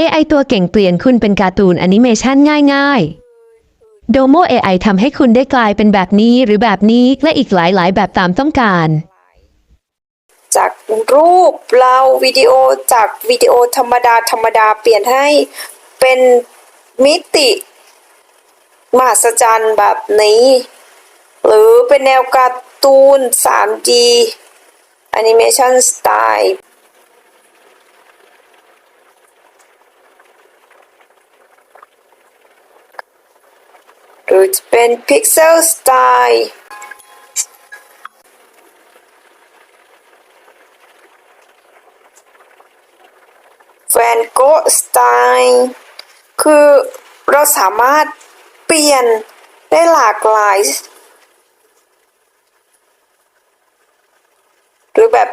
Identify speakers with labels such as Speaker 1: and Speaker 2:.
Speaker 1: AI ตัวเก่งเปลี่ยนคุณเป็นการ์ตูนแอนิเมชันง่ายๆโดโม AI ทำให้คุณได้กลายเป็นแบบนี้หรือแบบนี้และอีกหลายๆ แบบตามต้องการ
Speaker 2: จากรูปเราวิดีโอจากวิดีโอธรรมดาธรรมดาเปลี่ยนให้เป็นมิติมหัศจรรย์แบบนี้ หรือเป็นแนวการ์ตูน 3D Animation Style รือจะเป็น Pixel Style แวนโกสไตล์คือเราสามารถเปลี่ยนได้หลากหลาย หรือแบบ